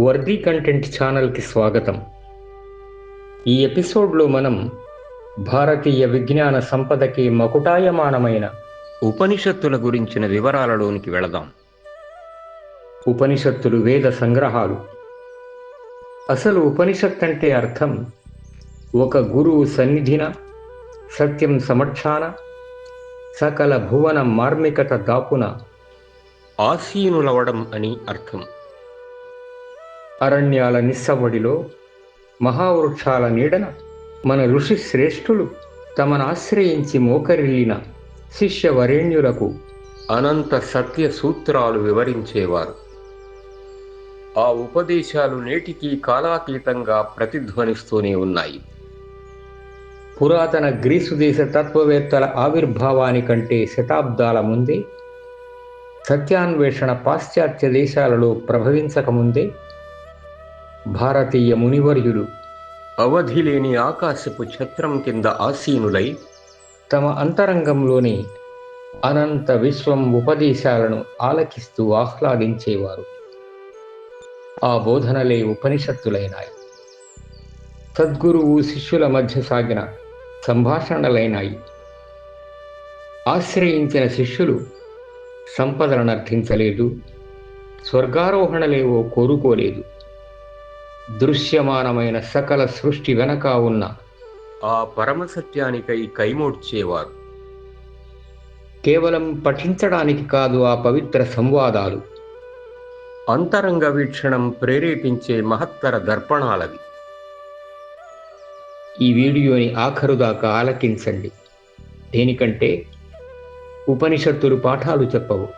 Worthy content ఛానల్కి స్వాగతం. ఈ ఎపిసోడ్లో మనం భారతీయ విజ్ఞాన సంపదకి మకుటాయమానమైన ఉపనిషత్తుల గురించిన వివరాలలోనికి వెళదాం. ఉపనిషత్తులు వేద సంగ్రహాలు. అసలు ఉపనిషత్ అంటే అర్థం ఒక గురువు సన్నిధిన సత్యం సమక్షాన సకల భువన మార్మికత దాపున. ఆసీనులవడం అని అర్థం. అరణ్యాల నిస్సవడిలో మహావృక్షాల నీడన మన ఋషి శ్రేష్ఠులు తమను ఆశ్రయించి మోకరిల్లిన శిష్యవరేణ్యులకు అనంత సత్య సూత్రాలు వివరించేవారు. ఆ ఉపదేశాలు నేటికీ కాలాతీతంగా ప్రతిధ్వనిస్తూనే ఉన్నాయి. పురాతన గ్రీసు దేశ తత్వవేత్తల ఆవిర్భావానికంటే శతాబ్దాల ముందే సత్యాన్వేషణ పాశ్చాత్య దేశాలలో ప్రభవించకముందే భారతీయ మునివర్యులు అవధిలేని ఆకాశపు ఛత్రం కింద ఆసీనులై తమ అంతరంగంలోని అనంత విశ్వం ఉపదేశాలను ఆలకిస్తూ ఆహ్లాదించేవారు. ఆ బోధనలే ఉపనిషత్తులైనాయి. సద్గురువు శిష్యుల మధ్య సాగిన సంభాషణలైనాయి. ఆశ్రయించిన శిష్యులు సంపదలను అర్థించలేదు స్వర్గారోహణలేవో కోరుకోలేదు. దృశ్యమానమైన సకల సృష్టి వెనక ఉన్న ఆ పరమసత్యానికై కైమోడ్చేవారు. కేవలం పఠించడానికి కాదు ఆ పవిత్ర సంవాదాలు. అంతరంగ వీక్షణం ప్రేరేపించే మహత్తర దర్పణాలవి. ఈ వీడియోని ఆఖరు దాకా ఆలకించండి. దేనికంటే ఉపనిషత్తులు పాఠాలు చెప్పవు.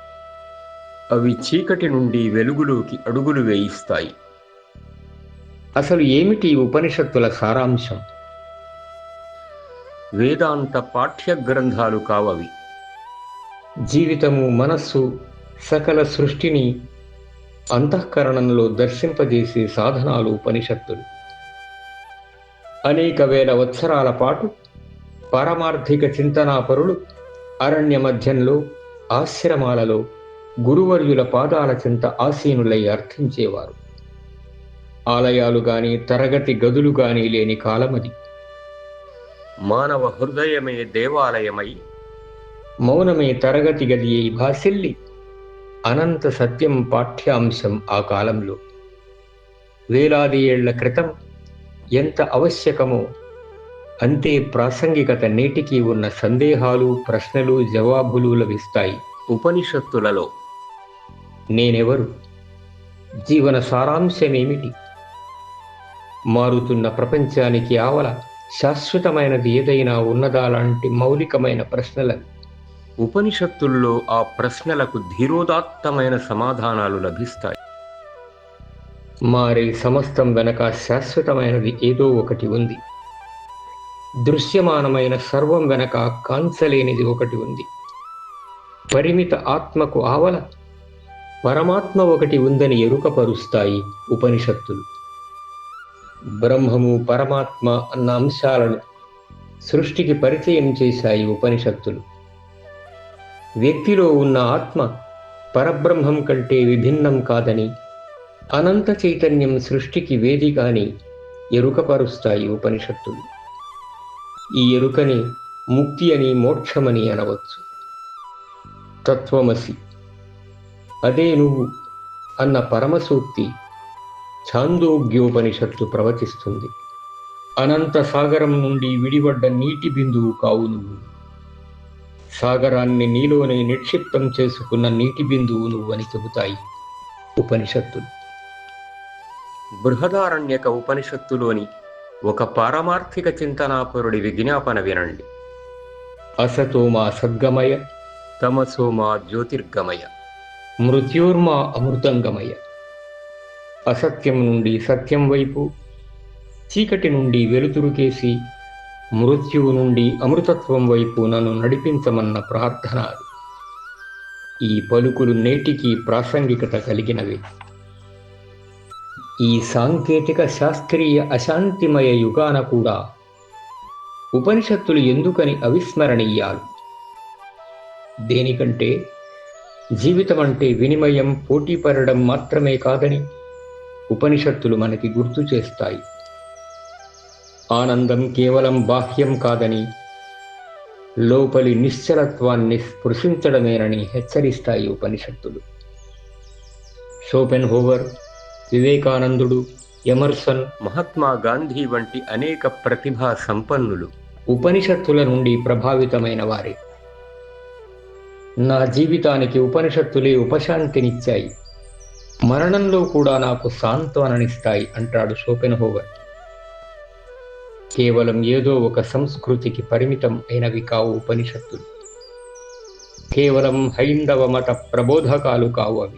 అవి చీకటి నుండి వెలుగులోకి అడుగులు వేయిస్తాయి. అసలు ఏమిటి ఉపనిషత్తుల సారాంశం? వేదాంత పాఠ్య గ్రంథాలు కావవి. జీవితము మనస్సు సకల సృష్టిని అంతఃకరణంలో దర్శింపజేసే సాధనాలు ఉపనిషత్తులు. అనేక వేల వత్సరాల పాటు పారమార్థిక చింతనాపరులు అరణ్య మధ్యంలో ఆశ్రమాలలో గురువర్యుల పాదాల చింత ఆసీనులై అర్థించేవారు ఆలయాలు గాని తరగతి గదులు గాని లేని కాలమది మానవ హృదయమే దేవాలయమై మౌనమే తరగతి గది అయి భాసిల్లి. అనంత సత్యం పాఠ్యాంశం ఆ కాలంలో. వేలాది ఏళ్ళ క్రితం ఎంత ఆవశ్యకమో అంతే ప్రాసంగికత నేటికి ఉన్న సందేహాలు ప్రశ్నలు జవాబులు లభిస్తాయి. ఉపనిషత్తులలో. నేనెవరు? జీవన సారాంశమేమిటి? మారుతున్న ప్రపంచానికి ఆవల శాశ్వతమైనది ఏదైనా ఉన్నదా లాంటి మౌలికమైన ప్రశ్నలు. ఉపనిషత్తుల్లో ఆ ప్రశ్నలకు ధీరోదాత్తమైన సమాధానాలు లభిస్తాయి. మారే సమస్తం వెనక శాశ్వతమైనది ఏదో ఒకటి ఉంది. దృశ్యమానమైన సర్వం వెనక కాంచలేనిది ఒకటి ఉంది. పరిమిత ఆత్మకు ఆవల పరమాత్మ ఒకటి ఉందని ఎరుకపరుస్తాయి ఉపనిషత్తులు. బ్రహ్మము పరమాత్మ అన్న అంశాలను సృష్టికి పరిచయం చేశాయి ఉపనిషత్తులు. వ్యక్తిలో ఉన్న ఆత్మ పరబ్రహ్మం కంటే విభిన్నం కాదని అనంత చైతన్యం సృష్టికి వేదిగాని ఎరుకపరుస్తాయి ఉపనిషత్తులు. ఈ ఎరుకని ముక్తి అని మోక్షమని అనవచ్చు. తత్వమసి అదే నువ్వు అన్న పరమసూక్తి ఛాందోగ్యోపనిషత్తు ప్రవచిస్తుంది. అనంత సాగరం నుండి విడిపడ్డ నీటి బిందువు కావు నువ్వు సాగరాన్ని నీలోనే నిక్షిప్తం చేసుకున్న నీటి బిందువు నువ్వు అని చెబుతాయి ఉపనిషత్తులు. బృహదారణ్యక ఉపనిషత్తులోని ఒక పారమార్థిక చింతనాపరుడి విజ్ఞాపన వినండి. అసతోమా సద్గమయ తమసోమా జ్యోతిర్గమయ. మృత్యోర్మా అమృతంగమయ. అసత్యం నుండి సత్యం వైపు చీకటి నుండి వెలుతురుకేసి మృత్యువు నుండి అమృతత్వం వైపు నన్ను నడిపించమన్న ప్రార్థన అది. ఈ పలుకులు నేటికి ప్రాసంగికత కలిగినవి ఈ సాంకేతిక శాస్త్రీయ అశాంతిమయ యుగాన కూడా ఉపనిషత్తులు ఎందుకని అవిస్మరణీయాలు దేనికంటే జీవితం అంటే వినిమయం పోటీపడడం మాత్రమే కాదని ఉపనిషత్తులు మనకి గుర్తు చేస్తాయి. ఆనందం కేవలం బాహ్యం కాదని లోపలి నిశ్చలత్వాన్ని స్పృశించడమేనని హెచ్చరిస్తాయి ఉపనిషత్తులు. షోపెన్ హోవర్ వివేకానందుడు ఎమర్సన్ మహాత్మా గాంధీ వంటి అనేక ప్రతిభా సంపన్నులు ఉపనిషత్తుల నుండి ప్రభావితమైన వారే. నా జీవితానికి ఉపనిషత్తులే ఉపశాంతినిచ్చాయి. మరణంలో కూడా నాకు సాంత్వననిస్తాయి అంటాడు షోపెన్ హోవర్ కేవలం ఏదో ఒక సంస్కృతికి పరిమితం అయినవి కావు ఉపనిషత్తులు. కేవలం హైందవ మత ప్రబోధకాలు కావు అవి.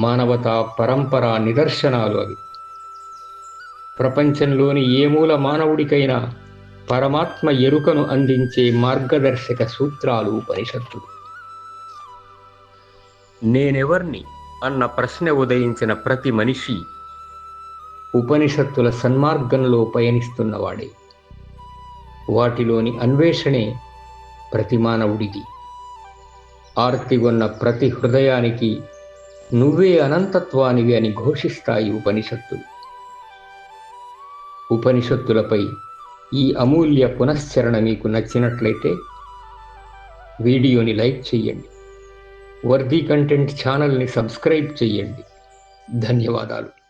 మానవతా పరంపరా నిదర్శనాలు అవి. ప్రపంచంలోని ఏ మూల మానవుడికైనా పరమాత్మ ఎరుకను అందించే మార్గదర్శక సూత్రాలు ఉపనిషత్తులు. నేనెవర్ని అన్న ప్రశ్న ఉదయించిన ప్రతి మనిషి ఉపనిషత్తుల సన్మార్గంలో పయనిస్తున్నవాడే. వాటిలోని అన్వేషణే ప్రతి మానవుడిది. ఆర్తిగొన్న ప్రతి హృదయానికి నువ్వే అనంతత్వానివి అని ఘోషిస్తాయి ఉపనిషత్తులు. ఉపనిషత్తులపై ఈ అమూల్య పునశ్చరణ మీకు నచ్చినట్లయితే వీడియోని లైక్ చేయండి. వర్ధీ కంటెంట్ ఛానల్ని సబ్స్క్రైబ్ చేయండి ధన్యవాదాలు.